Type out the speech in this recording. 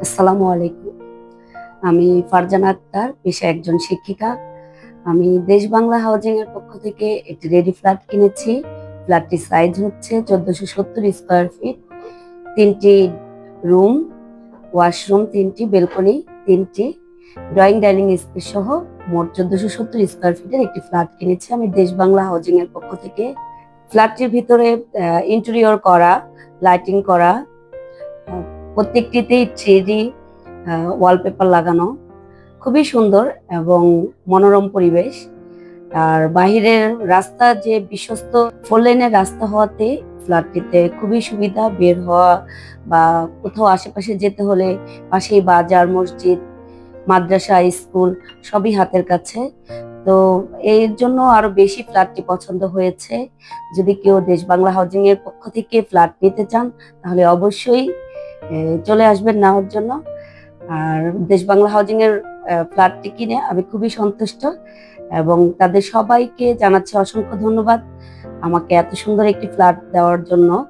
আসসালামু আলাইকুম। আমি ফারজানা আক্তার পেশা একজন শিক্ষিকা। আমি দেশ বাংলা হাউজিং এর পক্ষ থেকে একটি রেডি ফ্ল্যাট কিনেছি। ফ্ল্যাটটির সাইজ হচ্ছে চোদ্দশো সত্তর স্কোয়ার ফিট তিনটি রুম ওয়াশরুম তিনটি বেলকনি তিনটি ড্রয়িং ডাইনিং স্পেস সহ মোট চোদ্দশো সত্তর স্কোয়ার ফিটের একটি ফ্ল্যাট কিনেছি। আমি দেশ বাংলা হাউজিং এর পক্ষ থেকে। ফ্ল্যাটটির ভিতরে ইন্টেরিয়র করা লাইটিং করা প্রত্যেকটিতেই থ্রি ডি ওয়ালপেপার লাগানো। খুবই সুন্দর এবং মনোরম পরিবেশ। আর বাহিরের রাস্তা যে বিশ্বস্ত ফোর লেনের রাস্তা হওয়াতে ফ্ল্যাটটিতে খুবই সুবিধা। বের হওয়া বা কোথাও আশেপাশে যেতে হলে পাশেই বাজার, মসজিদ, মাদ্রাসা, স্কুল সবই হাতের কাছে। তো এর জন্য আরও বেশি ফ্ল্যাটটি পছন্দ হয়েছে। যদি কেউ দেশ বাংলা হাউজিং এর পক্ষ থেকে ফ্ল্যাট নিতে চান, তাহলে অবশ্যই চলে আসবেন নেওয়ার জন্য। আর দেশ বাংলা হাউজিং এর ফ্ল্যাটটি কিনে আমি খুবই সন্তুষ্ট এবং তাদের সবাইকে জানাচ্ছি অসংখ্য ধন্যবাদ। আমাকে এত সুন্দর একটি ফ্ল্যাট দেওয়ার জন্য।